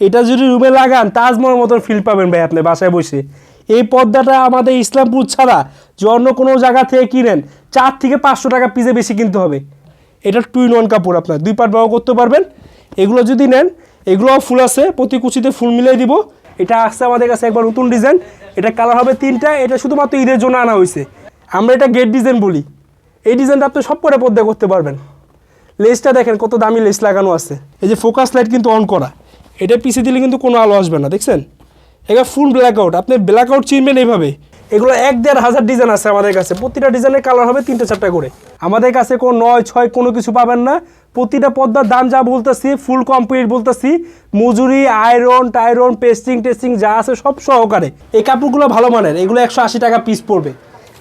এটা যদি রুমে লাগান, তাজমহল মতন ফিল পাবেন ভাই আপনি বাসায় বসে। এই পর্দাটা আমাদের ইসলামপুর ছাড়া যে অন্য কোনো জায়গা থেকে কিনেন, চার থেকে পাঁচশো টাকা পিসে বেশি কিনতে হবে। এটা টুইন ওয়ান কাপড় আপনার, দুই পার্ট ব্যবহার করতে পারবেন। এগুলো যদি নেন এগুলো ফুল আছে, প্রতি কুচিতে ফুল মিলিয়ে দিব। এটা আসছে আমাদের কাছে একবার নতুন ডিজাইন এটা কালার হবে তিনটা, এটা শুধুমাত্র ঈদের জন্য আনা হয়েছে। আমরা এটা গেট ডিজাইন বলি। এই ডিজাইনটা আপনি সব করে পর্দা করতে পারবেন। লেসটা দেখেন কত দামি লেস লাগানো আছে। এই যে ফোকাস লাইট কিন্তু অন করা। এটা পিছিয়ে দিলে কিন্তু কোনো আলো আসবে না, দেখছেন? এটা ফুল ব্ল্যাক আউট আপনি ব্ল্যাক আউট চিনবেন এইভাবে। এগুলো এক দেড় হাজার ডিজাইন আছে আমাদের কাছে। প্রতিটা ডিজাইনের কালার হবে তিনটে চারটা করে। আমাদের কাছে কোনো নয়, ছয় কোনো কিছু পাবেন না। প্রতিটা পদ্মার দাম যা বলতেছি ফুল কমপ্লিট বলতেছি, মজুরি আয়রন টাইরন পেস্টিং টেস্টিং যা আছে সব সহকারে। এই কাপড়গুলো ভালো মানের। এগুলো একশো আশি টাকা পিস পড়বে।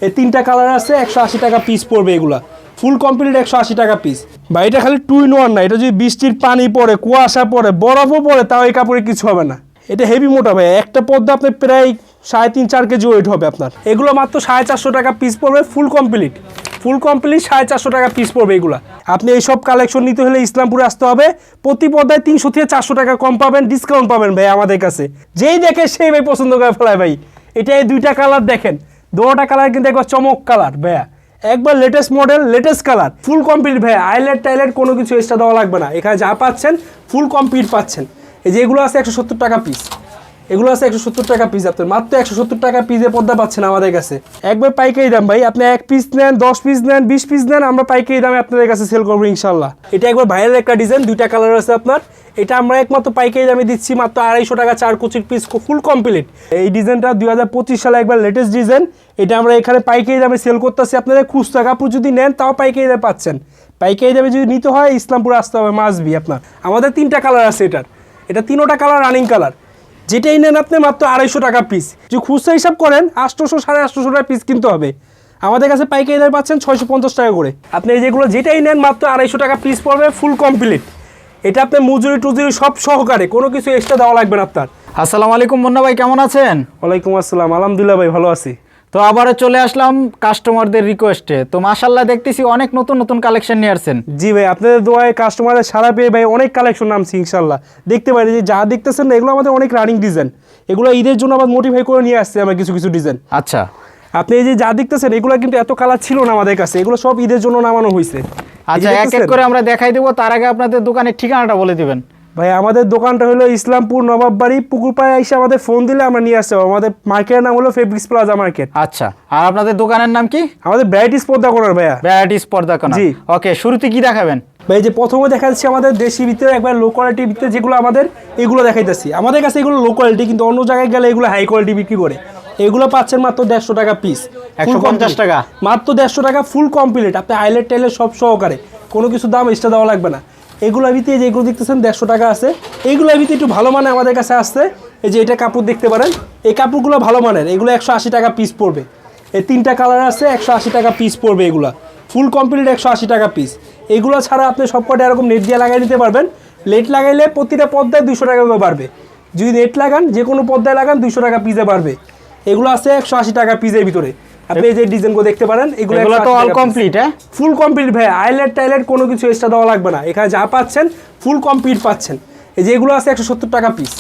এই তিনটা কালার আছে, একশো আশি টাকা পিস পড়বে এগুলা। ফুল কমপ্লিট একশো আশি টাকা পিস বা এটা খালি টু ইন ওয়ান না, এটা যদি বৃষ্টির পানি পড়ে, কুয়াশা পড়ে, বরফও পড়ে, তাও এই কাপড়ে কিছু হবে না। এটা হেভি মোটা ভাই, একটা পদ্মা আপনি প্রায় সাড়ে তিন, চার কেজি ওয়েট হবে আপনার। এগুলো মাত্র সাড়ে চারশো টাকা পিস পড়বে ফুল কমপ্লিট ফুল কমপ্লিট সাড়ে চারশো টাকা পিস পড়বে এগুলা। আপনি এইসব কালেকশন নিতে হলে ইসলামপুরে আসতে হবে। প্রতি পর্দায় তিনশো থেকে চারশো টাকা কম পাবেন ডিসকাউন্ট পাবেন ভাই আমাদের কাছে। যেই দেখে সেই ভাই পছন্দ করে ফেলায় ভাই। এটা এই দুইটা কালার দেখেন। দুটা কালার কিন্তু একবার চমক কালার ভাইয়া। একবার latest model latest colour full complete ভাই আইলেট টাইলেট কোনো কিছু এক্সট্রা দেওয়া লাগবে না। এখানে যা পাচ্ছেন ফুল কমপ্লিট পাচ্ছেন। এই যে এগুলো আছে একশো সত্তর টাকা পিস এগুলো আছে একশো সত্তর টাকা পিস আপনার। মাত্র একশো সত্তর টাকা পিসে পর্দা পাচ্ছেন আমাদের কাছে। একবার পাইকারি দাম ভাই, আপনি এক পিস নেন, দশ পিস নেন, বিশ পিস নেন, আমরা পাইকারি দামে আপনাদের কাছে সেল করব ইনশাল্লাহ এটা একবার ভাইরাল একটা ডিজাইন দুইটা কালার আছে আপনার। এটা আমরা একমাত্র পাইকারি দামে দিচ্ছি, মাত্র আড়াইশো টাকা চার কুচির পিস ফুল কমপ্লিট এই ডিজাইনটা দুই হাজার পঁচিশ সালে একবার লেটেস্ট ডিজাইন। এটা আমরা এখানে পাইকারি দামে সেল করতেছি। আপনাদের খুচরা কাপড় যদি নেন, তাও পাইকারি দামে পাচ্ছেন। পাইকারি দামে যদি নিতে হয়, ইসলামপুর আসতে হবে মাসবি আপনার। আমাদের তিনটা কালার আছে এটার। এটা তিনোটা কালার রানিং কালার যেটাই নেন আপনি মাত্র আড়াইশো টাকা পিস যদি খুচরা হিসাব করেন, আটশোশো, সাড়ে আটশোশো টাকা পিস কিনতে হবে। আমাদের কাছে পাইকারি দামে পাচ্ছেন ছয়শো পঞ্চাশ টাকা করে। আপনি যেগুলো যেটাই নেন, মাত্র আড়াইশো টাকা পিস পড়বে ফুল কমপ্লিট এটা আপনি মজুরি টুজুরি সব সহকারে কোনো কিছু এক্সট্রা দেওয়া লাগবে না আপনার। আসসালামু আলাইকুম মুন্না ভাই কেমন আছেন? ওয়ালাইকুম আসসালাম। আলহামদুলিল্লাহ ভাই ভালো আছি। তো আবারও চলে আসলাম কাস্টমারদের রিকোয়েস্টে তো মাশাল্লাহ দেখতেছি অনেক নতুন নতুন কালেকশন নিয়ে আসছেন। জি ভাই আপনাদের দোয়ায় কাস্টমারের সারা পেয়ে ভাই অনেক কালেকশন নামছি ইনশাল্লাহ দেখতে পারি যে যা দেখতেছেন না এগুলো আমাদের অনেক রানিং ডিজাইন এগুলো ঈদের জন্য আবার মোটিফাই করে নিয়ে আসছে আমার কিছু কিছু ডিজাইন আচ্ছা। আপনি এই যে যা দেখতেছেন এগুলো কিন্তু এত কালার ছিল না আমাদের কাছে। এগুলো সব ঈদের জন্য নামানো হয়েছে আচ্ছা এক এক করে আমরা দেখাই দেবো তার আগে আপনাদের দোকানের ঠিকানাটা বলে দিবেন। ভাই আমাদের দোকানটা হলো ইসলামপুর নবাববাড়ি পুকুরপাড়ে এসে আমাদের ফোন দিলে আমরা নিয়ে আসতে পারব। আমাদের মার্কেটের নাম হলো ফেব্রিক্স প্লাজা মার্কেট আচ্ছা আর আপনাদের দোকানের নাম কি? আমাদের ভ্যারাইটিস পর্দা করার ভাইয়া। ভ্যারাইটিস পর্দা কোনা জি। ওকে শুরুতে কি দেখাবেন? ভাই যে প্রথমে দেখা যাচ্ছে আমাদের দেশি ভিতরে একবার লো কোয়ালিটির ভিতরে যেগুলো আমাদের এগুলো দেখাইতেছি। আমাদের কাছে এগুলো লো কোয়ালিটি কিন্তু অন্য জায়গায় গেলে এগুলো হাই কোয়ালিটি বিক্রি করে। এগুলো পাচ্ছেন মাত্র দেড়শো টাকা পিস 150 টাকা? মাত্র দেড়শো টাকা ফুল কমপ্লিট আপনি আইলেট টাইলেট সব সহকারে। কোনো কিছু দাম এক্সট্রা দেওয়া লাগবে না। এগুলোর ভিতরে যেগুলো দেখতেছেন দেড়শো টাকা আছে। এইগুলোর ভিতরে একটু ভালো মানে আমাদের কাছে আসছে। এই যে এটা কাপড় দেখতে পারেন। এই কাপড়গুলো ভালো মানের। এগুলো একশো আশি টাকা পিস পড়বে। এই তিনটা কালার আছে একশো আশি টাকা পিস পড়বে এগুলো। ফুল কমপ্লিট একশো আশি টাকা পিস এগুলো ছাড়া আপনি সবকটা এরকম নেট দিয়ে লাগাই নিতে পারবেন। লেট লাগাইলে প্রতিটা পদ্মায় দুশো টাকা করে বাড়বে। যদি নেট লাগান যে কোনো পদ্মায় লাগান দুশো টাকা পিসে বাড়বে। এগুলো আছে একশো আশি টাকা পিসের ভিতরে। আপনি যে ডিজাইনগুলো দেখতে পারেন এগুলো তো অল কমপ্লিট হ্যাঁ? ফুল কমপ্লিট ভাই আইলেট টাইলেট কোনো কিছু এক্সট্রা দেওয়া লাগবে না। এখানে যা পাচ্ছেন ফুল কমপ্লিট পাচ্ছেন। এই যে এগুলো আছে একশো সত্তর টাকা পিস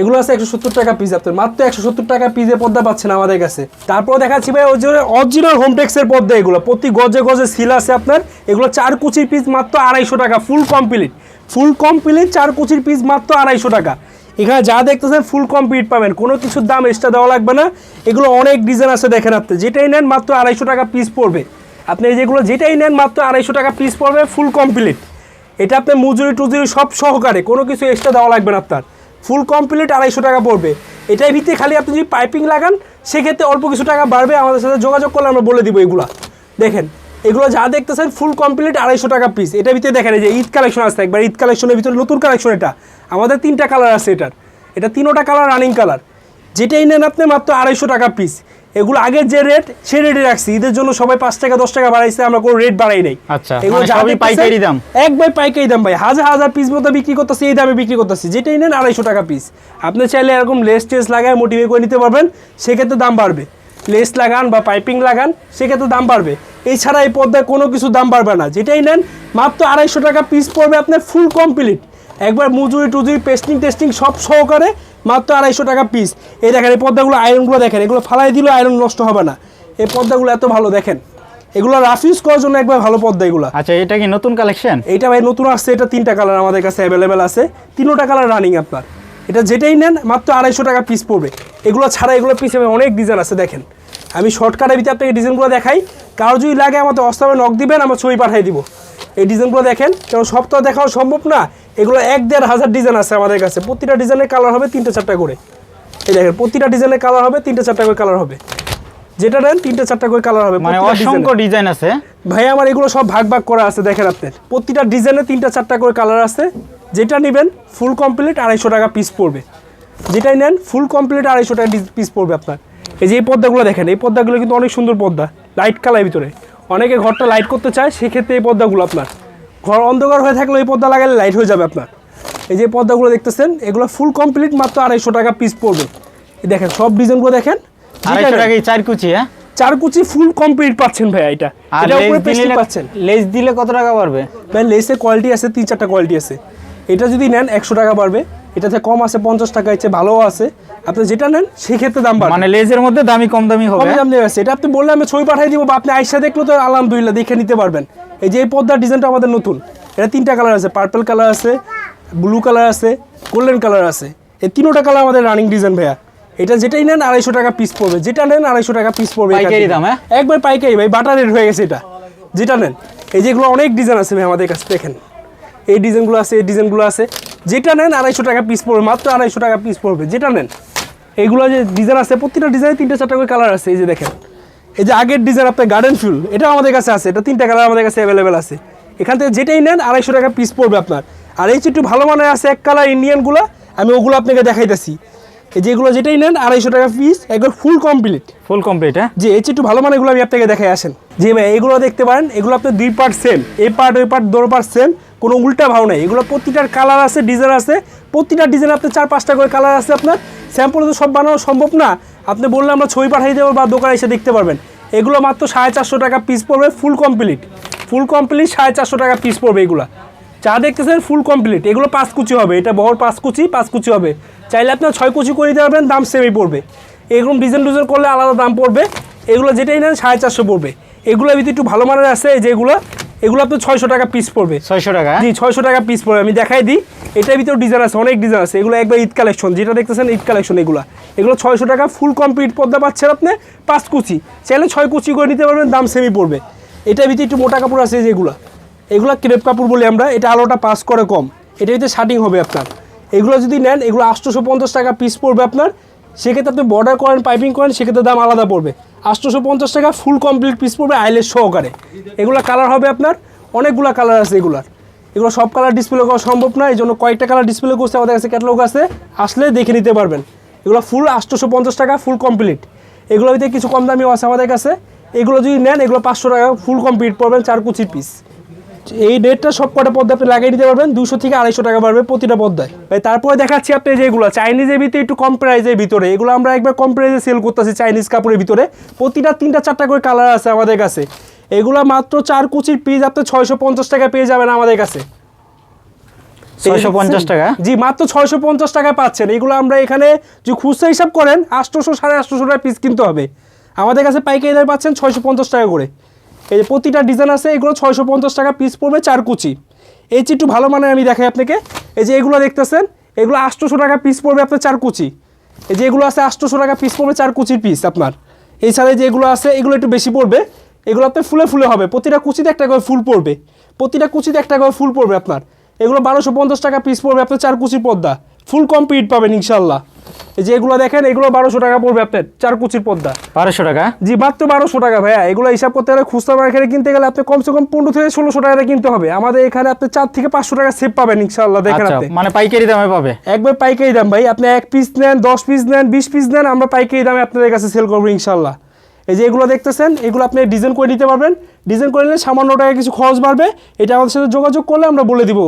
এগুলো আছে একশো সত্তর টাকা পিস আপনার। মাত্র একশো সত্তর টাকা পিসে পর্দা পাচ্ছেন আমাদের কাছে। তারপর দেখাচ্ছি ভাই ওই যে অরিজিনাল হোমটেক্সের পর্দা এগুলো। প্রতি গজে গজে সিল আছে আপনার। এগুলো চার কুচির পিস মাত্র আড়াইশো টাকা ফুল কমপ্লিট ফুল কমপ্লিট চার কুচির পিস মাত্র আড়াইশো টাকা। এখানে যা দেখতেছেন ফুল কমপ্লিট পাবেন। কোনো কিছুর দাম এক্সট্রা দেওয়া লাগবে না। এগুলো অনেক ডিজাইন আছে দেখেন আপনি। যেটাই নেন, মাত্র আড়াইশো টাকা পিস পড়বে। আপনি এই যেগুলো, যেটাই নেন, মাত্র আড়াইশো টাকা পিস পড়বে ফুল কমপ্লিট এটা আপনার মজুরি টুজুরি সব সহকারে, কোনো কিছু এক্সট্রা দেওয়া লাগবে না আপনার। ফুল কমপ্লিট আড়াইশো টাকা পড়বে। এটাই ভিত্তি খালি আপনি যদি পাইপিং লাগান, সেক্ষেত্রে অল্প কিছু টাকা বাড়বে। আমাদের সাথে যোগাযোগ করলে আমরা বলে দিব এগুলা। দেখেন এগুলো যা দেখতেছেন ফুল কমপ্লিট আড়াইশো টাকা পিস এটার ভিতরে দেখেন যে ঈদ কালেকশন আসছে একবার ঈদ কালেকশনের ভিতরে নতুন কালেকশন এটা। আমাদের তিনটা কালার আছে এটার। এটা তিনোটা কালার রানিং কালার যেটাই নেন আপনি মাত্র আড়াইশো টাকা পিস এগুলো আগের যে রেট সে রেটে রাখছি। ঈদের জন্য সবাই পাঁচ টাকা দশ টাকা বাড়াইছে আমরা কোনো রেট বাড়াই নাই। আচ্ছা, এগুলো মানে পাইকারি দাম? একবার পাইকারি দাম ভাই। হাজার হাজার পিস মতো বিক্রি করতেছি এই দামে বিক্রি করতেছি। যেটাই নেন আড়াইশো টাকা পিস আপনি চাইলে এরকম লেস টেস লাগায় মোটিভেট করে নিতে পারবেন সেক্ষেত্রে দাম বাড়বে। লেস লাগান বা পাইপিং লাগান সেক্ষেত্রে দাম বাড়বে। এছাড়া এই পর্দায় কোনো কিছু দাম বাড়বে না। যেটাই নেন মাত্র আড়াইশো টাকা পিস পড়বে আপনার ফুল কমপ্লিট একবার মজুরি টুজুরি পেস্টিং টেস্টিং সব সহকারে মাত্র আড়াইশো টাকা পিস এই দেখেন এই পর্দাগুলো আয়রনগুলো দেখেন এগুলো ফালাই দিলেও আয়রন নষ্ট হবে না। এই পর্দাগুলো এত ভালো দেখেন। এগুলো রাফ ইউজ করার জন্য একবার ভালো পর্দা এগুলো। আচ্ছা এটা কি নতুন কালেকশন এইটা ভাই নতুন আসছে এটা তিনটা কালার আমাদের কাছে অ্যাভেলেবেল আছে। তিনোটা কালার রানিং আপনার। এটা যেটাই নেন মাত্র আড়াইশো টাকা পিস পড়বে। এগুলো ছাড়া এগুলো পিস অনেক ডিজাইন আছে দেখেন। আমি শর্টকাটের ভিতরে আপনাকে ডিজাইনগুলো দেখাই। কারও যদি লাগে আমাদের অস্তাবে নক দিবেন আমরা ছবি পাঠিয়ে দিব। এই ডিজাইনগুলো দেখেন কারণ সব তো দেখাও সম্ভব না। এগুলো এক দেড় হাজার ডিজাইন আছে আমাদের কাছে। প্রতিটা ডিজাইনের কালার হবে তিনটে চারটা করে। এই দেখেন প্রতিটা ডিজাইনের কালার হবে তিনটে চারটা করে কালার হবে। যেটা নেন তিনটে চারটা করে কালার হবে। মানে। অসংখ্য ডিজাইন আছে। ভাই আমার এগুলো সব ভাগ ভাগ করা আছে দেখেন আপনার। প্রতিটা ডিজাইনে তিনটা চারটা করে কালার আছে। যেটা নেবেন ফুল কমপ্লিট আড়াইশো টাকা পিস পড়বে। যেটাই নেন ফুল কমপ্লিট আড়াইশো টাকা পিস পড়বে আপনার। এই যে এই পর্দাগুলো দেখেন এই পর্দাগুলো কিন্তু অনেক সুন্দর পর্দা লাইট কালার ভিতরে। অনেকে ঘরটা লাইট করতে চায় সেক্ষেত্রে এই পর্দাগুলো আপনার। ঘর অন্ধকার হয়ে থাকলে এই পর্দা লাগালে লাইট হয়ে যাবে আপনার। এই যে পর্দাগুলো দেখতেছেন এগুলো ফুল কমপ্লিট মাত্র আড়াইশো টাকা পিস পড়বে। এই দেখেন সব ডিজাইনগুলো দেখেন। আড়াইশো টাকা চার কুচি হ্যাঁ? চার কুচি ফুল কমপ্লিট পাচ্ছেন ভাই এটা। এটা উপরে পেস্টিং পাচ্ছেন। লেস দিলে কত টাকা বাড়বে? ভাই লেসের কোয়ালিটি আছে তিন চারটা কোয়ালিটি আছে। এটা যদি নেন একশো টাকা বাড়বে। এটাতে কম আছে পঞ্চাশ টাকা ইচ্ছে ভালো আছে। আপনি যেটা নেন সেক্ষেত্রে দাম বাড়বে। মানে লেজের মধ্যে দামি কম দামি কম হবে দাম দেওয়া আছে। এটা আপনি বললে আমি ছবি পাঠিয়ে দিব বা আপনি আইসা দেখলে তো আলহামদুলিল্লাহ দেখে নিতে পারবেন। এই যে এই পদ্মার ডিজাইনটা আমাদের নতুন এটা তিনটা কালার আছে। পার্পল কালার আছে ব্লু কালার আছে গোল্ডেন কালার আছে। এই তিনোটা কালার আমাদের রানিং ডিজাইন ভাইয়া। এটা যেটাই নেন আড়াইশো টাকা পিস পড়বে। যেটা নেন আড়াইশো টাকা পিস পড়বে পাইকারি দাম, হ্যাঁ? একবার পাইকারি ভাই বাটার রেট হয়ে গেছে এটা। যেটা নেন। এই যেগুলো অনেক ডিজাইন আছে ভাই আমাদের কাছে দেখেন। এই ডিজাইনগুলো আছে এই ডিজাইনগুলো আছে। যেটা নেন আড়াইশো টাকা পিস পড়বে মাত্র আড়াইশো টাকা পিস পড়বে যেটা নেন। এইগুলো যে ডিজাইন আছে প্রতিটা ডিজাইনে তিনটা চারটা করে কালার আছে এই যে দেখেন। এই যে আগের ডিজাইন আপনার গার্ডেন ফুল এটা আমাদের কাছে আছে এটা তিনটা কালার আমাদের কাছে অ্যাভেলেবেল আছে। এখান থেকে যেটাই নেন আড়াইশো টাকা পিস পড়বে আপনার। আর এই যে একটু ভালো মানের আছে এক কালার ইন্ডিয়ানগুলো আমি ওগুলো আপনাকে দেখাইতেছি। এই যেগুলো যেটাই নেন আড়াইশো টাকা পিস একবার ফুল কমপ্লিট ফুল কমপ্লিট হ্যাঁ? যে এই যে একটু ভালো মানে এগুলো আমি আপনাকে দেখাই আসেন। জি ভাই এগুলো দেখতে পারেন এগুলো আপনার দুই পার্ট সেম এই পার্ট ওই পার্ট দোনো পার্ট সেম কোনো উল্টা ভাও নাই। এগুলো প্রতিটার কালার আছে ডিজাইন আছে। প্রতিটা ডিজাইন আপনার চার, পাঁচটা করে কালার আছে আপনার। স্যাম্পল তো সব বানানো সম্ভব না। আপনি বললে আমরা ছবি পাঠিয়ে দেবো বা দোকানে এসে দেখতে পারবেন। এগুলো মাত্র সাড়ে চারশো টাকা পিস পড়বে ফুল কমপ্লিট ফুল কমপ্লিট সাড়ে চারশো টাকা পিস পড়বে এগুলো। চা দেখতেছেন ফুল কমপ্লিট এগুলো পাঁচ কুচি হবে। এটা বহর পাঁচ কুচি পাঁচ কুচি হবে। চাইলে আপনার ছয় কুচি করে দিতে পারবেন, দাম সেমই পড়বে। এরকম ডিজাইন ডিজাইন করলে আলাদা দাম পড়বে। এগুলো যেটাই নেন সাড়ে চারশো পড়বে। এগুলোর ভিতরে একটু ভালো মানের আছে যেগুলো এগুলো আপনার ছয়শো টাকা পিস পড়বে। ছয়শো টাকা? জি ছয়শো টাকা পিস পড়বে। আমি দেখাই দিই এটার ভিতরে ডিজাইন আছে অনেক ডিজাইন আছে। এগুলো একবার ঈদ কালেকশন যেটা দেখতেছেন ঈদ কালেকশন এগুলো। এগুলো ছয়শো টাকা ফুল কমপ্লিট পর্দা পাচ্ছেন আপনি পাঁচ কুচি। চাইলে ছয় কুচি করে নিতে পারবেন দাম সেমি পড়বে। এটার ভিতরে একটু মোটা কাপড় আছে যেগুলো এগুলো। ক্রেপ কাপড় বলি আমরা এটা আলোটা পাস করে কম। এটা ভিতরে শার্টিং হবে আপনার। এগুলো যদি নেন এগুলো আটশোশো পঞ্চাশ টাকা পিস পড়বে আপনার। সেক্ষেত্রে আপনি বর্ডার করেন পাইপিং করেন, সেক্ষেত্রে দাম আলাদা পড়বে। আটশোশো পঞ্চাশ টাকা ফুল কমপ্লিট পিস পড়বে আইলের সহকারে। এগুলো কালার হবে আপনার, অনেকগুলো কালার আছে এগুলার। এগুলো সব কালার ডিসপ্লে করা সম্ভব না এই জন্য কয়েকটা কালার ডিসপ্লে করছে আমাদের কাছে ক্যাটালগ আছে, আসলে দেখে নিতে পারবেন। এগুলো ফুল আটশোশো পঞ্চাশ টাকা ফুল কমপ্লিট এগুলোর ভিতরে কিছু কম দামিও আছে আমাদের কাছে। এগুলো যদি নেন, এগুলো পাঁচশো টাকা ফুল কমপ্লিট পড়বেন চার কুচি পিস এই রেটটা সব কটা পদ্মা আপনি লাগিয়ে দিতে পারবেন দুশো থেকে আড়াইশো টাকা বাড়বে প্রতিটা পদ্মায়। ভাই তারপরে দেখাচ্ছি আপনি যেগুলো চাইনিজের ভিতরে একটু কম প্রাইজের ভিতরে। এগুলো আমরা একবার কম প্রাইজে সেল করতেছি চাইনিজ কাপড়ের ভিতরে। প্রতিটা তিনটা চারটা করে কালার আছে আমাদের কাছে। এগুলো মাত্র চার কুচির পিস আপনি ছয়শো পঞ্চাশ টাকা পেয়ে যাবেন আমাদের কাছে। ছয়শো পঞ্চাশ টাকা? জি মাত্র ছয়শো পঞ্চাশ টাকা পাচ্ছেন। এগুলো আমরা এখানে যে খুচরা হিসাব করেন আটশোশো সাড়ে আটশোশো টাকা পিস কিনতে হবে। আমাদের কাছে পাইকারি পাচ্ছেন ছয়শো পঞ্চাশ টাকা করে। এই যে প্রতিটা ডিজাইন আছে, এগুলো ছয়শো পঞ্চাশ টাকা পিস পড়বে চার কুচি। এই যে একটু ভালো মানে আমি দেখাই আপনাকে। এই যে এগুলো দেখতেছেন, এগুলো আটশোশো টাকা পিস পড়বে আপনার চার কুচি। এই যে এগুলো আছে, আটশোশো টাকা পিস পড়বে চার কুচির পিস আপনার। এছাড়া যে এগুলো আছে, এগুলো একটু বেশি পড়বে। এগুলো আপনার ফুলে ফুলে হবে। প্রতিটা কুচিতে একটা করে ফুল পড়বে। প্রতিটা কুচিতে একটা করে ফুল পড়বে আপনার। এগুলো বারোশো পঞ্চাশ টাকা পিস পড়বে আপনার চার কুচির পদ্মা ফুল কমপ্লিট পাবেন ইনশাল্লাহ এই যে এগুলো দেখেন এগুলো বারোশো টাকা পড়বে আপনার চার কুচির পদ্মা। বারোশো টাকা? জি মাত্র বারোশো টাকা ভাইয়া এগুলো হিসাব করতে গেলে খুচরা মার্কেটে কিনতে গেলে আপনি কমসে কম পনেরো থেকে ষোলোশো টাকাতে কিনতে হবে। আমাদের এখানে আপনি চার থেকে পাঁচশো টাকা সেভ পাবেন ইনশাল্লাহ দেখেন আচ্ছা আপনি। মানে পাইকারি দামে পাবে? একবার পাইকারি দাম ভাই আপনি এক পিস নেন দশ পিস নেন বিশ পিস নেন আমরা পাইকারি দামে আপনাদের কাছে সেল করব ইনশাল্লাহ এই যে এগুলো দেখতেছেন এগুলো আপনি ডিজাইন করে নিতে পারবেন। ডিজাইন করে নিলে সামান্য টাকা কিছু খরচ বাড়বে। এটা আমাদের সাথে যোগাযোগ করলে আমরা বলে দিব।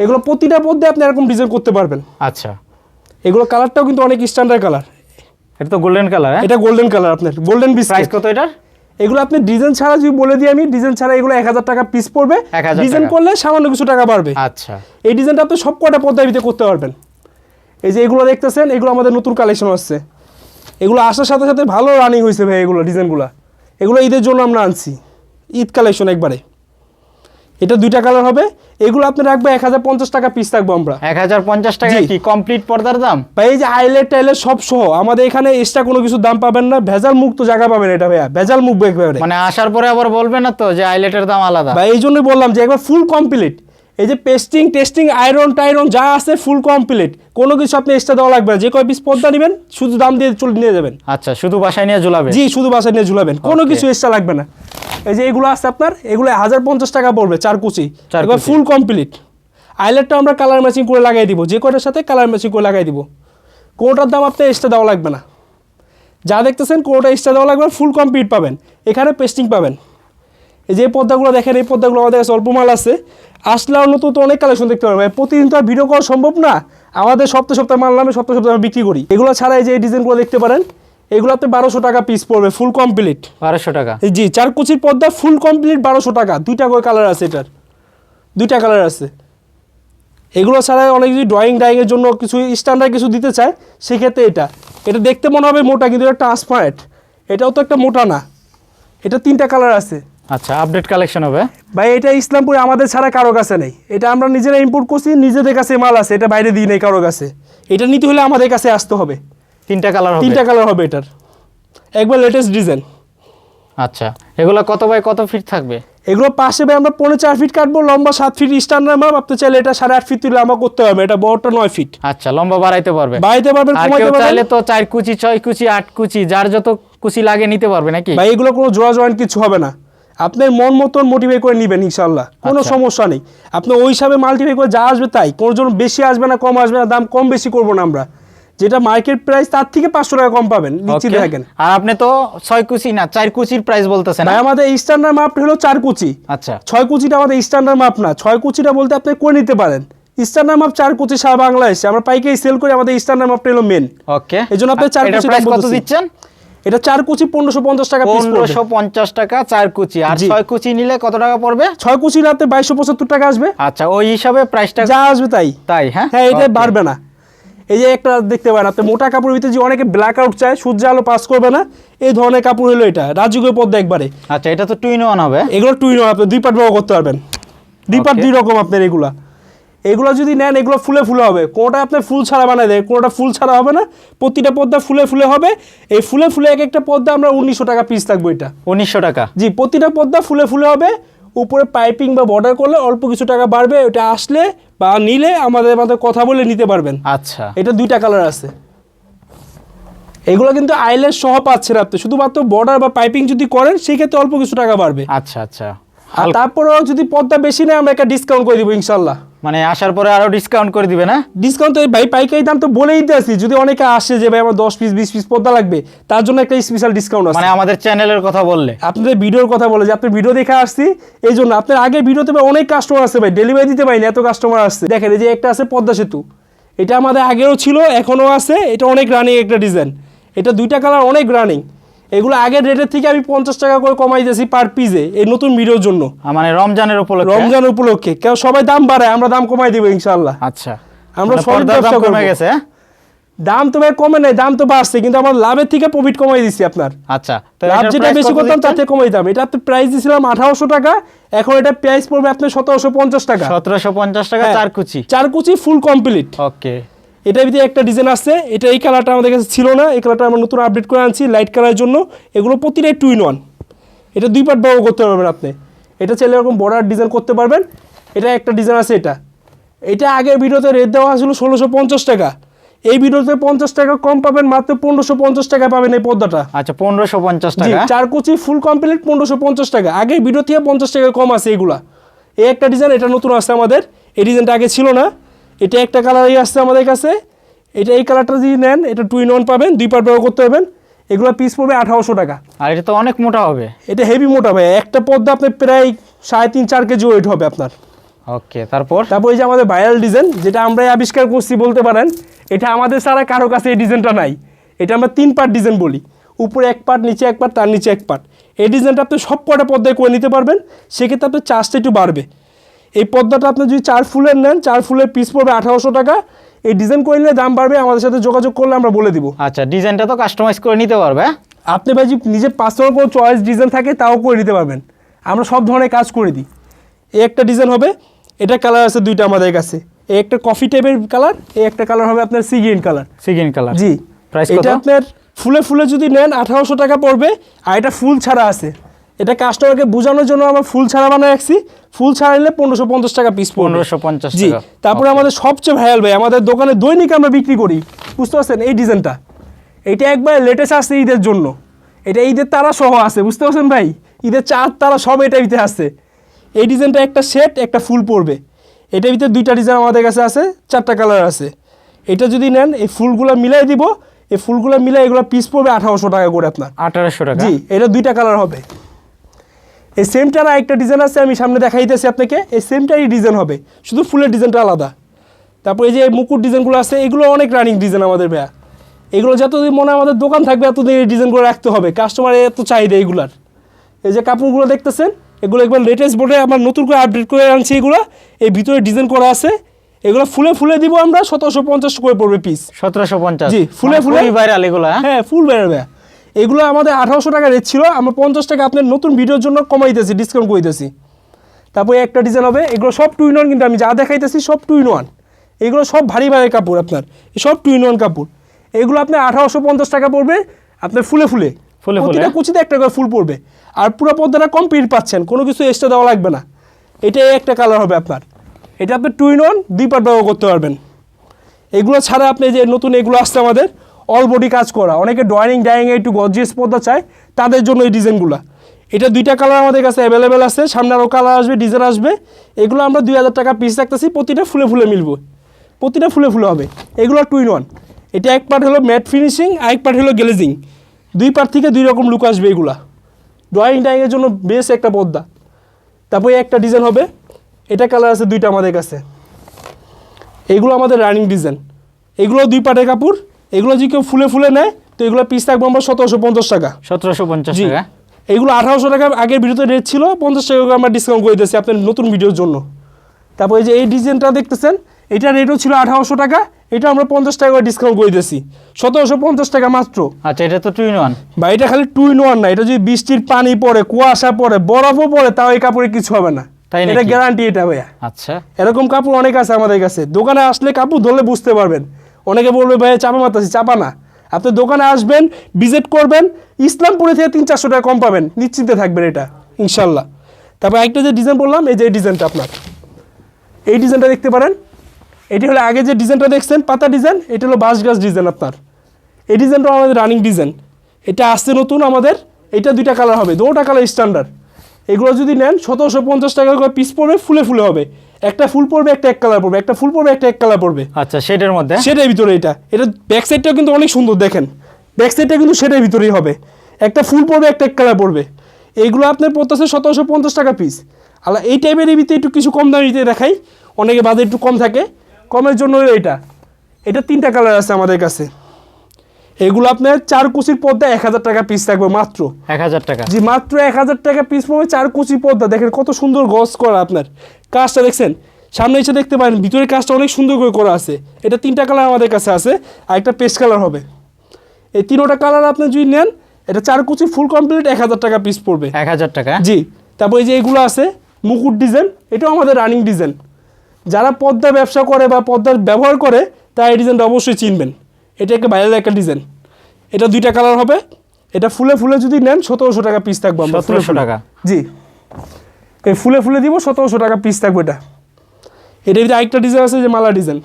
এগুলো প্রতিটা মধ্যে আপনি এরকম ডিজাইন করতে পারবেন। আচ্ছা। এগুলো কালারটাও কিন্তু অনেক স্ট্যান্ডার্ড কালার এটা তো গোল্ডেন কালার হ্যাঁ? এটা গোল্ডেন কালার আপনার গোল্ডেন প্রাইস বিস্কিট কত এটার? এগুলো আপনি ডিজাইন ছাড়া যদি বলে দিই আমি ডিজাইন ছাড়া এগুলো এক হাজার টাকা পিস পড়বে। ডিজাইন করলে সামান্য কিছু টাকা বাড়বে। আচ্ছা। এই ডিজাইনটা আপনি সব কটা ভিতরে করতে পারবেন। এই যে এগুলো দেখতেছেন এগুলো আমাদের নতুন কালেকশন আসছে। এগুলো আসার সাথে সাথে ভালো রানিং হয়েছে ভাই এগুলো ডিজাইনগুলো এগুলো ঈদের জন্য আমরা আনছি। ঈদ কালেকশন একবারে। এটা দুইটা কালার হবে। এগুলো আপনি রাখবে এক হাজার পঞ্চাশ টাকা পিস থাকব আমরা। এক হাজার পঞ্চাশ টাকা কি কমপ্লিট পর্দার দাম? বা এই যে আইলেট টাইলেট সব সহ আমাদের এখানে এক্সট্রা কোনো কিছু দাম পাবেন না ভেজাল মুক্ত জায়গা পাবেন এটা ভাইয়া ভেজাল মুখ একবারে। মানে আসার পরে আবার বলবে না তো যে আইলেটের দাম আলাদা? বা এই জন্যই বললাম যে একবার ফুল কমপ্লিট এই যে পেস্টিং টেস্টিং আয়রন টাইরন যা আছে ফুল কমপ্লিট কোনো কিছু আপনি এক্সট্রা দেওয়া লাগবে না যে কয় পিস পর্দা নেবেন শুধু দাম দিয়ে চলে নিয়ে যাবেন। আচ্ছা শুধু বাসায় নিয়ে ঝুলাবেন? জি শুধু বাসায় নিয়ে ঝুলাবেন কোনো কিছু এক্সট্রা লাগবে না। এই যে এগুলো আছে আপনার এগুলো হাজার পঞ্চাশ টাকা পড়বে চার কুচি। চার ফুল কমপ্লিট আইলেটটা আমরা কালার ম্যাচিং করে লাগাই দিব যে কয়টার সাথে কালার ম্যাচিং করে লাগাই দিব। কোনোটার দাম আপনার এক্সট্রা দেওয়া লাগবে না। যা দেখতেছেন কোনোটা এক্সট্রা দেওয়া লাগবে ফুল কমপ্লিট পাবেন। এখানে পেস্টিং পাবেন। এই যে পর্দাগুলো দেখেন এই পর্দাগুলো আমাদের কাছে অল্প মাল আছে। আসলে আর নতুন তো অনেক কালেকশন দেখতে পারবেন। প্রতিদিন তো আর ভিডিও করা সম্ভব না। আমাদের সপ্তাহে সপ্তাহে মাল নামে সপ্তাহে সপ্তাহে আমরা বিক্রি করি। এগুলো ছাড়া এই যে ডিজাইনগুলো দেখতে পারেন এগুলো আপনি বারোশো টাকা পিস পড়বে ফুল কমপ্লিট বারোশো টাকা। এই জি চার কুচির পর্দা ফুল কমপ্লিট বারোশো টাকা। দুইটা করে কালার আছে এটার। দুইটা কালার আছে। এগুলো ছাড়া অনেক যদি ড্রয়িং ডাইংয়ের জন্য কিছু স্ট্যান্ডার্ড কিছু দিতে চায় সেক্ষেত্রে এটা। এটা দেখতে মনে হবে মোটা কিন্তু এটা ট্রান্সপারেন্ট এটাও তো একটা মোটা না। এটা তিনটা কালার আছে। আচ্ছা আপডেট কালেকশন হবে। ভাই এটা ইসলামপুরে আমাদের ছাড়া কারও কাছে নেই। এটা আমরা নিজেরা ইম্পোর্ট করছি নিজেদের কাছে মাল আছে। এটা বাইরে দিই নেই কারও কাছে। এটা নিতে হলে আমাদের কাছে আসতে হবে। তিনটা কালার হবে। তিনটা কালার হবে এটার। একবার লেটেস্ট ডিজাইন আচ্ছা এগুলো কত বাই কত ফিট থাকবে? এগুলো পাশে ভাই আমরা পনেরো চার ফিট কাটবো লম্বা সাত ফিট স্ট্যান্ডার্ড মাপ আপনি চাইলে এটা সাড়ে আট ফিট তুলে আমার করতে হবে এটা বড়টা নয় ফিট আচ্ছা লম্বা বাড়াইতে পারবে। বাড়িতে পারবেন কমাইতে চাইলে তো চার কুচি ছয় কুচি আট কুচি যার যত কুচি লাগে নিতে পারবে নাকি? ভাই এগুলো কোনো জোড়া জয়েন্ট কিছু হবে না। আপনার মন মতন মোটিফাই করে নেবেন ইনশাল্লাহ কোনো আচ্ছা। সমস্যা নেই। আপনি ওই হিসাবে মাল্টিফাই করে যা আসবে তাই। কোনো জন্য বেশি আসবে না কম আসবে না দাম কম বেশি করব না আমরা। যেটা মার্কেট প্রাইস তার থেকে পাঁচশো টাকা কম পাবেন। নিশ্চিত Okay. থাকেন আর আপনি তো ছয় কুচি না চার কুচির প্রাইস বলতেছেন আমাদের স্ট্যান্ডার্ড মাপ হলো চার কুচি। আচ্ছা। ছয় কুচিটা আমাদের স্ট্যান্ডার্ড মাপ না। ছয় কুচিটা বলতে আপনি করে নিতে পারেন। স্ট্যান্ডার্ড মাপ চার কুচি সারা বাংলাদেশে। আমরা পাইকারি সেল করি আমাদের স্ট্যান্ডার্ড মাপটা হলো মেন ওকে এই জন্য আপনি চার কুচি প্রাইস কত দিচ্ছেন? এটা চার কুচি পনেরোশো পঞ্চাশ টাকা পনেরোশো পঞ্চাশ টাকা চার কুচি। আর ছয় কুচি নিলে কত টাকা পড়বে? ছয় কুচি রাতে বাইশশো পঁচাত্তর টাকা আসবে। আচ্ছা ওই হিসাবে প্রাইসটা যা আসবে তাই। তাই হ্যাঁ? হ্যাঁ এটা. বাড়বে না। এই যে একটা দেখতে পারেন আপনি মোটা কাপড়ের ভিতরে যে অনেকে ব্ল্যাক আউট চায় সূর্য আলো পাস করবে না এই ধরনের কাপড় হলো এটা রাজুকের পদ্মা একবারে। আচ্ছা এটা তো টুইন ওয়ান হবে। এগুলো টুইন ওয়ান আপনি দুই পার্ট ব্যবহার করতে পারবেন। দুই পার্ট দুই রকম আপনার এগুলা। এগুলো যদি নেন এগুলো ফুলে ফুলে হবে। কোনোটা আপনার ফুল ছাড়া বানায় দেয় কোনোটা ফুল ছাড়া হবে না। প্রতিটা পদ্মা ফুলে ফুলে হবে। এই ফুলে ফুলে এক একটা পদ্মা আমরা উনিশশো টাকা পিস থাকব এটা। উনিশশো টাকা। জি প্রতিটা পদ্মা ফুলে ফুলে হবে। উপরে পাইপিং বা বর্ডার করলে অল্প কিছু টাকা বাড়বে ওটা আসলে বা নিলে আমাদের মধ্যে কথা বলে নিতে পারবেন। আচ্ছা। এটা দুইটা কালার আছে। এগুলো কিন্তু আইলের সহ পাচ্ছেন আপনি শুধুমাত্র বর্ডার বা পাইপিং যদি করেন সেক্ষেত্রে অল্প কিছু টাকা বাড়বে। আচ্ছা আচ্ছা। আর তারপরেও যদি পদ্মা বেশি নেয় আমরা একটা ডিসকাউন্ট করে দিব ইনশাল্লাহ। মানে আসার পরে আরও ডিসকাউন্ট করে দিবে না? ডিসকাউন্ট তো ভাই পাইকারি দাম তো বলেই দিতে আসি যদি অনেকে আসে যে ভাই আমার দশ পিস বিশ পিস পদ্মা লাগবে তার জন্য একটা স্পেশাল ডিসকাউন্ট আছে। মানে আমাদের চ্যানেলের কথা বললে। আপনাদের ভিডিওর কথা বলে যে আপনি ভিডিও দেখে আসছি এই জন্য আপনার আগে ভিডিওতে অনেক কাস্টমার আছে ভাই ডেলিভারি দিতে পারিনি এত কাস্টমার আসছে। দেখেন এই যে একটা আছে পদ্মা সেতু। এটা আমাদের আগেও ছিল এখনও আছে। এটা অনেক রানিং একটা ডিজাইন এটা দুইটা কালার অনেক রানিং এগুলো আগের রেটের থেকে আমি পঞ্চাশ টাকা করে কমাই দিয়েছি পার পিসে এই নতুন ভিডিওর জন্য। মানে রমজানের উপলক্ষে? রমজান উপলক্ষে। কেউ সবাই দাম বাড়ায় আমরা দাম কমাই দেবো ইনশাল্লাহ আচ্ছা। আমরা দাম ব্যবসা কমে গেছে হ্যাঁ? দাম তো ভাই কমে নাই দাম তো বাড়ছে কিন্তু আমার লাভের থেকে প্রফিট কমাই দিচ্ছি আপনার। আচ্ছা লাভ যেটা বেশি করতাম দিচ্ছেন? তাতে কমাই দাম এটা আপনি প্রাইস দিয়েছিলাম আঠারোশো টাকা এখন এটা প্রাইস পড়বে আপনার সতেরোশো পঞ্চাশ টাকা। সতেরোশো পঞ্চাশ টাকা হ্যাঁ, চার কুচি। চার কুচি ফুল কমপ্লিট ওকে এটার ভিতরে একটা ডিজাইন আসছে এটা এই কালারটা আমাদের কাছে ছিল না। এই কালারটা আমরা নতুন আপডেট করে আনছি লাইট কালারের জন্য। এগুলো প্রতিটাই টু ইন ওয়ান এটা দুই পার্ট ব্যবহার করতে পারবেন আপনি। এটা চাইলে এরকম বর্ডার ডিজাইন করতে পারবেন। এটা একটা ডিজাইন আছে এটা। এটা আগের ভিডিওতে রেট দেওয়া ছিল ষোলোশো পঞ্চাশ টাকা। এই ভিডিওতে পঞ্চাশ টাকা কম পাবেন মাত্র পনেরোশো পঞ্চাশ টাকা পাবেন এই পর্দাটা। আচ্ছা পনেরোশো পঞ্চাশ টাকা? চার কুচি ফুল কমপ্লিট পনেরোশো পঞ্চাশ টাকা। আগের ভিডিও থেকে পঞ্চাশ টাকা কম আছে এগুলা। এই একটা ডিজাইন এটা নতুন আসছে আমাদের। এই ডিজাইনটা আগে ছিল না। এটা একটা কালারই আসছে আমাদের কাছে। এটা এই কালারটা যদি নেন এটা টু ইন ওয়ান পাবেন দুই পার্ট ব্যবহার করতে পারবেন। এগুলো পিস পড়বে আঠারোশো টাকা। আর এটা তো অনেক মোটা হবে। এটা হেভি মোটা হবে একটা পদ্মা আপনার প্রায় সাড়ে তিন চার কেজি ওয়েট হবে আপনার। ওকে তারপর? তারপর এই যে আমাদের ভাইরাল ডিজাইন যেটা আমরাই আবিষ্কার করছি বলতে পারেন এটা আমাদের ছাড়া কারও কাছে এই ডিজাইনটা নাই। এটা আমরা তিন পার্ট ডিজাইন বলি। উপরে এক পার্ট নিচে এক পার্ট তার নিচে এক পার্ট এই ডিজাইনটা আপনি সব কটা পর্দায় করে নিতে পারবেন। সেক্ষেত্রে আপনার চার্জটা একটু বাড়বে। এই পদ্মাটা আপনি যদি চার ফুলের নেন চার ফুলের পিস পড়বে আঠারোশো টাকা। এই ডিজাইন করে নিলে দাম বাড়বে আমাদের সাথে যোগাযোগ করলে আমরা বলে দিব। আচ্ছা ডিজাইনটা তো কাস্টমাইজ করে নিতে পারবে হ্যাঁ? আপনি ভাই যদি নিজের পার্সোনাল কোনো চয়েস ডিজাইন থাকে তাও করে নিতে পারবেন। আমরা সব ধরনের কাজ করে দিই। এই একটা ডিজাইন হবে এটা কালার আছে দুইটা আমাদের কাছে। এই একটা কফি টাইপের কালার এই একটা কালার হবে আপনার সি গ্রিন কালার সিগিন কালার জি। প্রাইস কত? এটা আপনার ফুলে ফুলে যদি নেন আঠারোশো টাকা পড়বে আর এটা ফুল ছাড়া আছে। এটা কাস্টমারকে বোঝানোর জন্য আমরা ফুল ছাড়া বানায় রাখছি। ফুল ছাড়া নিলে পনেরোশো পঞ্চাশ টাকা পিস পনেরোশো পঞ্চাশ জি তারপরে আমাদের সবচেয়ে ভাইরাল ভাই আমাদের দোকানে দৈনিক আমরা বিক্রি করি। বুঝতে পারছেন? এই ডিজাইনটা। এটা একবার লেটেস্ট আসছে ঈদের জন্য। এটা ঈদের তারা সহ আছে বুঝতে পারছেন ভাই? ঈদের চার তারা সব এটা ভিতরে আসছে এই ডিজাইনটা একটা সেট একটা ফুল পড়বে। এটার ভিতরে দুইটা ডিজাইন আমাদের কাছে আছে চারটা কালার আছে। এটা যদি নেন এই ফুলগুলো মিলাই দিব। এই ফুলগুলো মিলাই এগুলো পিস পড়বে আঠারোশো টাকা করে আপনার। আঠারোশো টাকা। জি এটা দুইটা কালার হবে। এই সেমটার একটা ডিজাইন আছে আমি সামনে দেখাইতেছি আপনাকে। এই সেমটারই ডিজাইন হবে শুধু ফুলের ডিজাইনটা আলাদা। তারপর এই যে মুকুট ডিজাইনগুলো আছে এগুলো অনেক রানিং ডিজাইন আমাদের ভাইয়া। এগুলো যতদিন মনে আমাদের দোকান থাকবে এতদিন এই ডিজাইনগুলো রাখতে হবে। কাস্টমারের এত চাহিদা এগুলার। এই যে কাপড়গুলো দেখতেছেন এগুলো একবার লেটেস্ট বোর্ডে আমরা নতুন করে আপডেট করে আনছি এগুলো। এই ভিতরে ডিজাইন করা আছে। এগুলো ফুলে ফুলে দিব আমরা সতেরোশো পঞ্চাশ করে পড়বে পিস সতেরোশো পঞ্চাশ। জি, ফুলে ফুলে- ভাইরাল এগুলো হ্যাঁ? হ্যাঁ ফুল বেরোবে এগুলো আমাদের আঠারোশো টাকা রেট ছিল আমরা পঞ্চাশ টাকা আপনার নতুন ভিডিওর জন্য কমাইতেছি ডিসকাউন্ট করে তারপরে একটা ডিজাইন হবে এগুলো সব টু ইন ওয়ান কিন্তু আমি যা দেখাইতেছি সব টু ইন ওয়ান এগুলো সব ভারী ভারী কাপড় আপনার সব টু ইন ওয়ান কাপড়। এগুলো আপনার আঠারোশো পঞ্চাশ টাকা পড়বে আপনার ফুলে ফুলে। ফুলে ফুলে, প্রতিটা হ্যাঁ? কুচিতে একটা করে ফুল পড়বে। আর পুরো পর্দাটা কমপ্লিট পাচ্ছেন কোনো কিছু এক্সট্রা দেওয়া লাগবে না। এটাই একটা কালার হবে আপনার। এটা আপনি টু ইন ওয়ান দুই পার্ট ব্যবহার করতে পারবেন। এগুলো ছাড়া আপনি যে নতুন এগুলো আসছে আমাদের অল বডি কাজ করা। অনেকে ড্রয়িং ডাইং একটু গর্জিয়াস পর্দা চায়, তাদের জন্য এই ডিজাইনগুলো। এটা দুইটা কালার আমাদের কাছে অ্যাভেলেবেল আছে, সামনে আরও কালার আসবে ডিজাইন আসবে। এগুলো আমরা দুই হাজার টাকা পিস রাখতেছি, প্রতিটা ফুলে ফুলে মিলব। প্রতিটা ফুলে ফুলে হবে। এগুলো টু ইন ওয়ান এটা এক পার্ট হলো ম্যাট ফিনিশিং আর এক পার্ট হলো গ্লেজিং দুই পার্ট থেকে দুই রকম লুক আসবে এগুলা। ড্রয়িং ডাইংয়ের জন্য বেশ একটা পর্দা। তারপরে একটা ডিজাইন হবে। এটা কালার আছে দুইটা আমাদের কাছে। এগুলো আমাদের রানিং ডিজাইন এগুলো দুই পাটের কাপড়। এগুলো যদি কেউ ফুলে ফুলে নেয় তো এগুলো পিস থাকবে আমরা সতেরোশো পঞ্চাশ টাকা। সতেরোশো পঞ্চাশ টাকা? এগুলো আঠারোশো টাকা আগের ভিডিওতে রেট ছিল পঞ্চাশ টাকা আমরা ডিসকাউন্ট করে দিয়েছি আপনার নতুন ভিডিওর জন্য। তারপর এই যে এই ডিজাইনটা দেখতেছেন এটা রেটও ছিল আঠারোশো টাকা এটা আমরা পঞ্চাশ টাকা করে ডিসকাউন্ট করে দিয়েছি। সতেরোশো পঞ্চাশ টাকা মাত্র। আচ্ছা এটা তো টু ইন ওয়ান বা এটা খালি টু ইন ওয়ান না এটা যদি বৃষ্টির পানি পড়ে কুয়াশা পড়ে বরফও পড়ে তাও এই কাপড়ে কিছু হবে না। এটা গ্যারান্টি এটা ভাইয়া। আচ্ছা। এরকম কাপড় অনেক আছে আমাদের কাছে। দোকানে আসলে কাপড় ধরলে বুঝতে পারবেন। অনেকে বলবে ভাই চাপা মারতেছি, চাপা না। আপনি দোকানে আসবেন, ভিজিট করবেন, ইসলামপুরে থেকে তিন চারশো টাকা কম পাবেন, নিশ্চিন্তে থাকবেন এটা, ইনশাল্লাহ। তারপর একটা যে ডিজাইন বললাম, এই যে এই ডিজাইনটা আপনার। এই ডিজাইনটা দেখতে পারেন, এটি হলো আগে যে ডিজাইনটা দেখছেন, পাতা ডিজাইন এটা হলো বাঁশ গাছ ডিজাইন আপনার। এই ডিজাইনটা আমাদের রানিং ডিজাইন এটা আসছে নতুন আমাদের, এটা দুইটা কালার হবে, দুটা কালার স্ট্যান্ডার্ড এগুলো যদি নেন, সতেরোশো পঞ্চাশ টাকা করে পিস পড়বে, ফুলে ফুলে হবে। একটা ফুল পড়বে একটা এক কালার পড়বে একটা ফুল পড়বে একটা এক কালার পড়বে। আচ্ছা সেটার মধ্যে? সেটার ভিতরে এটা। এটা ব্যাক সাইডটাও কিন্তু অনেক সুন্দর দেখেন। ব্যাক সাইডটা কিন্তু সেটার ভিতরেই হবে। একটা ফুল পড়বে একটা এক কালার পড়বে। এইগুলো আপনার পড়তেছে সতেরোশো পঞ্চাশ টাকা পিস আর এই টাইপের ভিতরে একটু কিছু কম দামিতে দেখাই। অনেকে বাজে একটু কম থাকে। কমের জন্য এটা। এটা তিনটা কালার আছে আমাদের কাছে। এগুলো আপনার চার কুচির পর্দা এক হাজার টাকা পিস থাকবে মাত্র। এক হাজার টাকা। জি মাত্র এক হাজার টাকা পিস পড়বে চার কুচি পর্দা। দেখেন কত সুন্দর গস করা আপনার। কাজটা দেখছেন? সামনে এসে দেখতে পারেন ভিতরের কাজটা অনেক সুন্দর করে করা আছে। এটা তিনটা কালার আমাদের কাছে আছে আর একটা পেস্ট কালার হবে। এই তিনোটা কালার আপনি যদি নেন এটা চার কুচি ফুল কমপ্লিট এক হাজার টাকা পিস পড়বে। এক হাজার টাকা? জি। তারপর এই যে এগুলো আছে মুকুট ডিজাইন এটাও আমাদের রানিং ডিজাইন যারা পদ্মা ব্যবসা করে বা পদ্মার ব্যবহার করে তারা এই ডিজাইনটা অবশ্যই চিনবেন। এটা একটা বাইরের একটা ডিজাইন এটা দুইটা কালার হবে। এটা ফুলে ফুলে যদি নেন সতেরোশো টাকা পিস থাকবে আমরা ফুলে 1700 ফুলে। টাকা। জি। এই ফুলে ফুলে দিব সতেরোশো টাকা পিস থাকবে এটা। এটা যদি আরেকটা ডিজাইন আছে যে মালা ডিজাইন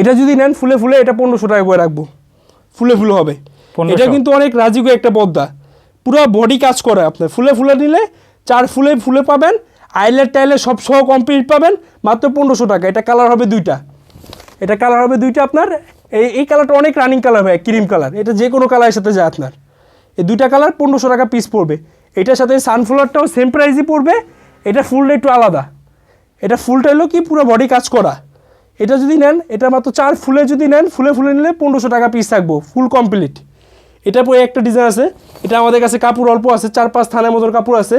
এটা যদি নেন ফুলে ফুলে এটা পনেরোশো টাকা করে রাখব। ফুলে ফুলে হবে। এটা কিন্তু অনেক রাজিকো একটা পদ্মা। পুরো বডি কাজ করে আপনার। ফুলে ফুলে নিলে চার ফুলে ফুলে পাবেন আইলের টাইলে সব সহ কমপ্লিট পাবেন মাত্র পনেরোশো টাকা। এটা কালার হবে দুইটা। এটা কালার হবে দুইটা আপনার। এই এই কালারটা অনেক রানিং কালার হয় ক্রিম কালার এটা যে কোনো কালারের সাথে যায় আপনার। এই দুইটা কালার পনেরোশো টাকা পিস পড়বে। এটার সাথে সানফ্লাওয়ারটাও সেম প্রাইসই পড়বে এটা ফুলটা একটু আলাদা। এটা ফুলটা হলো কি পুরো বডি কাজ করা। এটা যদি নেন এটা মাত্র চার ফুলে যদি নেন ফুলে ফুলে নিলে পনেরোশো টাকা পিস থাকব ফুল কমপ্লিট এটা পরে একটা ডিজাইন আছে এটা আমাদের কাছে কাপড় অল্প আছে চার পাঁচ থানের মতন কাপড় আছে।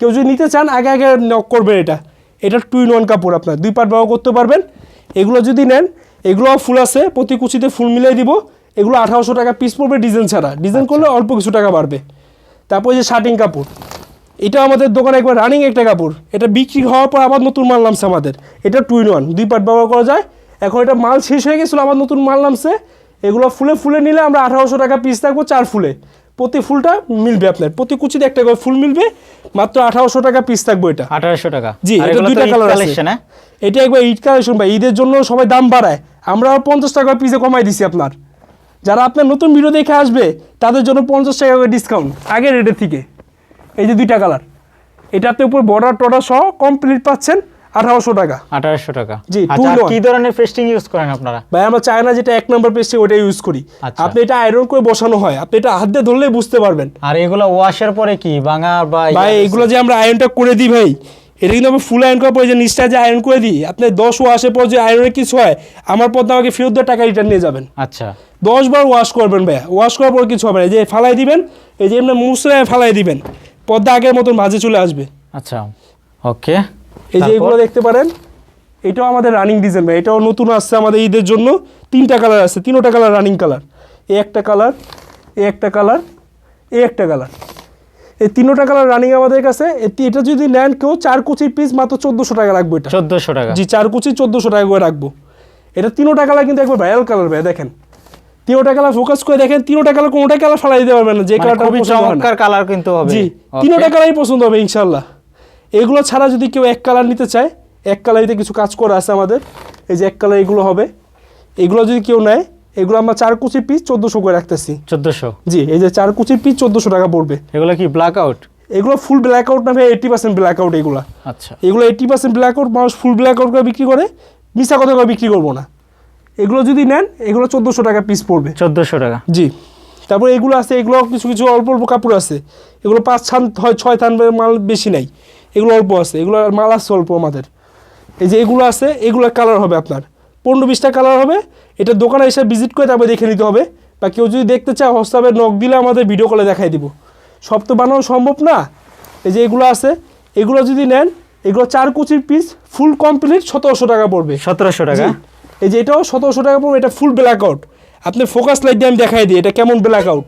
কেউ যদি নিতে চান আগে আগে নক করবেন এটা। এটা টু ইন ওয়ান কাপড় আপনার দুই পার্ট ব্যবহার করতে পারবেন। এগুলো যদি নেন এগুলো ফুল আছে প্রতি কুচিতে ফুল মিলিয়ে দিব। এগুলো আঠারোশো টাকা পিস পড়বে ডিজাইন ছাড়া। ডিজাইন করলে অল্প কিছু টাকা বাড়বে। তারপর যে শার্টিং কাপড় এটা আমাদের দোকানে একবার রানিং একটা কাপড়। এটা বিক্রি হওয়ার পর আবার নতুন মাল নামছে আমাদের। এটা টু ইন ওয়ান দুই পার্ট ব্যবহার করা যায়। এখন এটা মাল শেষ হয়ে গেছিল আবার নতুন মাল নামছে। এগুলো ফুলে ফুলে নিলে আমরা আঠারোশো টাকা পিস থাকব চার ফুলে। প্রতি ফুলটা মিলবে আপনার প্রতি কুচিতে একটা করে ফুল মিলবে মাত্র আঠারোশো টাকা পিস থাকব এটা। আঠারোশো টাকা? জি এটা দুইটা কালার আছে। হ্যাঁ? এটা একবার ঈদ কালেকশন ভাই ঈদের জন্য সবাই দাম বাড়ায়। আমরা পঞ্চাশ টাকা পিসে কমাই দিছি আপনার। যারা আপনার নতুন ভিডিও দেখে আসবে তাদের জন্য পঞ্চাশ টাকা করে ডিসকাউন্ট আগের রেটের থেকে। এই যে দুইটা কালার এটা আপনি উপর বর্ডার টর্ডার সহ কমপ্লিট পাচ্ছেন আঠারোশো টাকা। আঠারোশো টাকা। জি, আচ্ছা। কি ধরনের পেস্টিং ইউজ করেন আপনারা? ভাই আমরা চায়না যেটা এক নম্বর পেস্টে ওটা ইউজ করি। আচ্ছা। আপনি এটা আয়রন করে বসানো হয়। আপনি এটা হাত দিয়ে ধরলেই বুঝতে পারবেন। আর এগুলো ওয়াশের পরে কি ভাঙা বা ভাই এগুলো যে আমরা আয়রনটা করে দিই ভাই এটা কিন্তু আমরা ফুল আয়রন করার পরে যে নিচটা যে আয়রন করে দিই আপনি দশ ওয়াশের পর যে আয়রনের কিছু হয় আমার পর আমাকে ফেরত দেওয়ার টাকা রিটার্ন নিয়ে যাবেন। আচ্ছা। দশ বার ওয়াশ করবেন ভাইয়া ওয়াশ করার পর কিছু হবে না এই যে ফালাই দিবেন এই যে এমনি মুসরায় ফালাই দিবেন পদ্মা আগের মতন মাঝে চলে আসবে। আচ্ছা ওকে। এই যে এগুলো দেখতে পারেন এটাও আমাদের রানিং ডিজাইন ভাই এটাও নতুন আসছে আমাদের ঈদের জন্য তিনটা কালার আছে তিনোটা কালার রানিং কালার এই একটা কালার এই একটা কালার এই একটা কালার এই তিনোটা কালার রানিং আমাদের কাছে। এটি- যদি নেন কেউ চার কুচি পিস মাত্র চোদ্দোশো টাকা রাখব এটা। চোদ্দোশো টাকা। জি চার কুচি চোদ্দোশো টাকা করে রাখব। এটা তিনোটা কালার কিন্তু একবার ভাইরাল কালার ভাই দেখেন। তিনোটা কালার ফোকাস করে দেখেন তিনোটা কালার কোনোটা কালার ফালাই দিতে পারবেন না যে মানে কালারটা খুবই পছন্দ হয় না। চমৎকার কালার কিন্তু হবে। জি. তিনোটা কালারই পছন্দ হবে ইনশাল্লাহ এগুলো ছাড়া যদি কেউ এক কালার নিতে চায় এক কালারিতে কিছু কাজ করা আছে আমাদের। এই যে এক কালার এগুলো হবে। এগুলো যদি কেউ নেয় এগুলো আমরা চার কুচি পিস চোদ্দোশো করে রাখতেছি। চোদ্দোশো? জি এই যে চার কুচি পিস চোদ্দোশো টাকা পড়বে। এগুলো কি ব্ল্যাক আউট এগুলো ফুল ব্ল্যাক আউট না ভাই এইটি পার্সেন্ট ব্ল্যাক আউট এগুলো। আচ্ছা। এগুলো এইটি পার্সেন্ট ব্ল্যাক আউট মানুষ ফুল ব্ল্যাক আউট করে বিক্রি করে মিশা কথা করে বিক্রি করব না। এগুলো যদি নেন এগুলো চোদ্দোশো টাকা পিস পড়বে। চোদ্দোশো টাকা। জি। তারপরে এগুলো আছে এগুলো কিছু কিছু অল্প অল্প কাপড় আছে। এগুলো পাঁচ ছান হয় ছয় থান মাল বেশি নাই। এগুলো অল্প আছে এগুলো মাল আছে অল্প আমাদের। এই যে এগুলো আছে এগুলো কালার হবে আপনার। পনেরো বিশটা কালার হবে। এটা দোকানে এসে ভিজিট করে তারপরে দেখে নিতে হবে। বা কেউ যদি দেখতে চায় হোয়াটসঅ্যাপে নক দিলে আমাদের ভিডিও কলে দেখাই দিব। সব তো বানানো সম্ভব না। এই যে এগুলো আছে এগুলো যদি নেন এগুলো চার কুচির পিস ফুল কমপ্লিট সতেরোশো টাকা পড়বে। সতেরোশো টাকা? এই যে এটাও সতেরোশো টাকা পড়বে এটা ফুল ব্ল্যাক আউট আপনি ফোকাস লাইট দিয়ে আমি দেখাই দিই এটা কেমন ব্ল্যাক আউট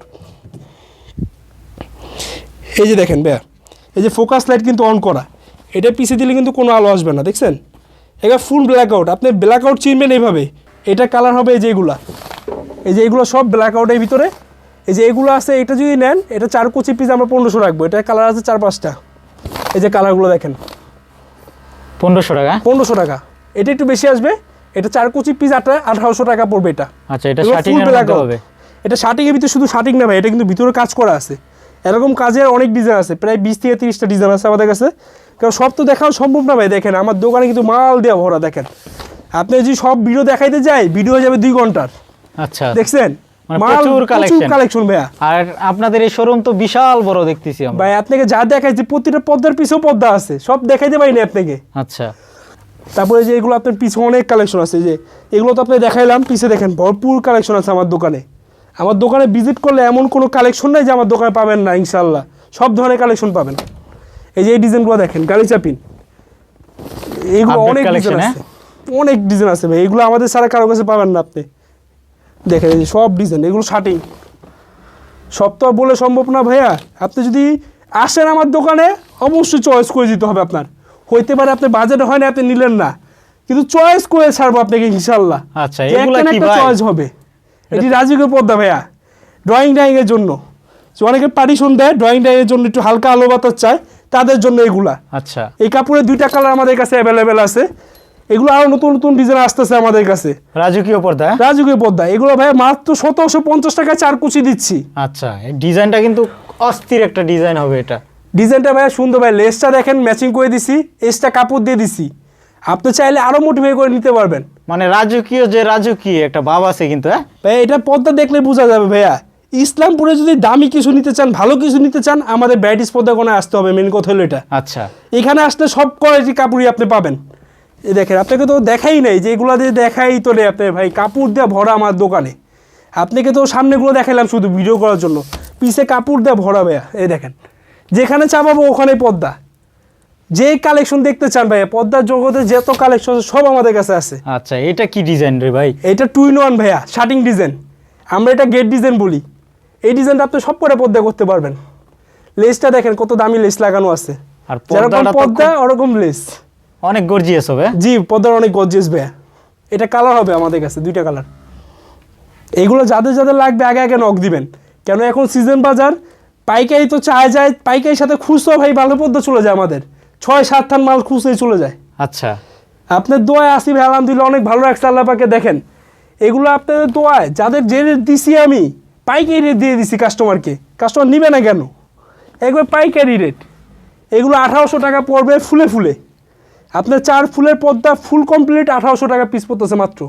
এই যে দেখেন ভাইয়া। এই যে ফোকাস লাইট কিন্তু অন করা। এটা পিছিয়ে দিলে কিন্তু কোনো আলো আসবে না দেখছেন? এটা ফুল ব্ল্যাক আউট আপনি ব্ল্যাক আউট চিনবেন এইভাবে। এটা কালার হবে এই যে এগুলা। এই যে এগুলো সব ব্ল্যাক আউটের ভিতরে। এই যে এগুলো আছে এটা যদি নেন এটা চার কুচি পিস আমরা পনেরোশো রাখব। এটা কালার আছে চার পাঁচটা। এই যে কালারগুলো দেখেন। পনেরোশো টাকা? পনেরোশো টাকা। এটা একটু বেশি আসবে। এটা চার কুচি পিস আটা আঠারোশো টাকা পড়বে এটা। আচ্ছা এটা শার্টিং। হবে। এটা শার্টিংয়ের ভিতরে শুধু শার্টিং না ভাই এটা কিন্তু ভিতরে কাজ করা আছে। এরকম কাজের অনেক ডিজাইন আছে। প্রায় বিশ থেকে তিরিশটা ডিজাইন আছে আমাদের কাছে। কারণ সব তো দেখাও সম্ভব না ভাই দেখেন আমার দোকানে কিন্তু মাল দেওয়া ভরা দেখেন। আপনি যদি সব ভিডিও দেখাইতে যাই ভিডিও হয়ে যাবে দুই ঘণ্টার। আচ্ছা। দেখছেন? মানে প্রচুর কালেকশন ভাইয়া। আর আপনাদের এই শোরুম তো বিশাল বড় দেখতেছি আমরা। ভাই আপনাকে যা দেখাইছে প্রতিটা পদ্মার পিছেও পদ্মা আছে সব দেখাইতে পারিনি আপনাকে। আচ্ছা। তারপরে যে এগুলো আপনার পিছে অনেক কালেকশন আছে যে এগুলো তো আপনি দেখাইলাম পিছে দেখেন ভরপুর কালেকশন আছে আমার দোকানে। আমার দোকানে ভিজিট করলে এমন কোনো কালেকশন নাই যে আমার দোকানে পাবেন না ইনশাল্লাহ সব ধরনের কালেকশন পাবেন। এই যে এই ডিজাইনগুলো দেখেন গাড়ি চাপিন। এইগুলো অনেক ডিজাইন collection, আছে। অনেক ডিজাইন আছে ভাই। এগুলো আমাদের সারা কারও কাছে পাবেন না আপনি। দেখেন এই সব ডিজাইন এগুলো শার্টিং সব তো বলে সম্ভব না ভাইয়া। আপনি যদি আসেন আমার দোকানে অবশ্যই চয়েস করে দিতে হবে আপনার। হইতে পারে আপনি বাজেট হয় না আপনি নিলেন না। কিন্তু চয়েস করে ছাড়বো আপনাকে ইনশাল্লাহ আচ্ছা, এগুলা একটা কি ভাই? চয়েস হবে। এটি রাজকীয় পদ্মা ভাইয়া। ড্রয়িং ডাইংয়ের জন্য। অনেকে পারিশন দেয় ড্রয়িং ডাইংয়ের জন্য একটু হালকা আলো বাতাস চায়। তাদের জন্য এগুলা। আচ্ছা। এই কাপড়ের দুইটা কালার আমাদের কাছে অ্যাভেলেবেল আছে। এগুলো আরও নতুন নতুন ডিজাইন আসতেছে আমাদের কাছে। রাজকীয় পর্দা হ্যাঁ? রাজকীয় পর্দা। এগুলো ভাই মাত্র সতেরোশো পঞ্চাশ টাকায় চার কুচি দিচ্ছি। আচ্ছা এই ডিজাইনটা কিন্তু অস্থির একটা ডিজাইন হবে এটা। ডিজাইনটা ভাই সুন্দর ভাই লেসটা দেখেন ম্যাচিং করে দিছি এসটা কাপড় দিয়ে দিছি। আপনি চাইলে আরও মোটিফাই করে নিতে পারবেন। মানে রাজকীয় যে রাজকীয় একটা ভাব আছে কিন্তু হ্যাঁ? ভাই এটা পর্দা দেখলে বোঝা যাবে ভাইয়া। ইসলামপুরে যদি দামি কিছু নিতে চান ভালো কিছু নিতে চান আমাদের ব্যাটিস কোণে আসতে হবে মেন কথা হলো এটা। আচ্ছা। এখানে আসলে সব কোয়ালিটি কাপড়ই আপনি পাবেন। এই দেখেন আপনাকে তো দেখাই নাই যে এগুলো দিয়ে দেখাই তো নেই আপনি ভাই কাপড় দিয়ে ভরা আমার দোকানে। আপনাকে তো সামনেগুলো দেখাইলাম শুধু ভিডিও করার জন্য। পিছে কাপড় দেওয়া ভরা ভাইয়া এই দেখেন। যেখানে চাপাবো ওখানে পদ্মা। যে কালেকশন দেখতে চান ভাইয়া পদ্মার জগতে যত কালেকশন সব আমাদের কাছে আছে। আচ্ছা এটা কি ডিজাইন রে ভাই? এটা টু ইন ওয়ান ভাইয়া শার্টিং ডিজাইন আমরা এটা গেট ডিজাইন বলি। এই ডিজাইনটা আপনি সব করে পদ্মা করতে পারবেন। লেসটা দেখেন কত দামি লেস লাগানো আছে। আর যেরকম পদ্মা ওরকম লেস। অনেক গর্জিয়াস হবে। জি পদ্মার অনেক গর্জিয়াস ভাইয়া। এটা কালার হবে আমাদের কাছে দুইটা কালার এগুলো যাদের যাদের লাগবে আগে আগে নক দিবেন। কেন এখন সিজন বাজার পাইকারি তো চায় যায় পাইকারির সাথে খুচরো ভাই ভালো পদ্মা চলে যায় আমাদের। ছয় সাত থান মাল খুচরোই চলে যায়। আচ্ছা। আপনার দোয়ায় আসি ভাই আলহামদুলিল্লাহ অনেক ভালো রাখছে আল্লাহ পাকে দেখেন। এগুলো আপনাদের দোয়ায় যাদের যে দিছি আমি পাইকারি রেট দিয়ে দিছি কাস্টমারকে কাস্টমার নিবে না কেন? একবার পাইকারি রেট এগুলো আঠারোশো টাকা পড়বে ফুলে ফুলে। আপনার চার ফুলের পদ্মা ফুল কমপ্লিট আঠারোশো টাকা পিস পড়তেছে মাত্র।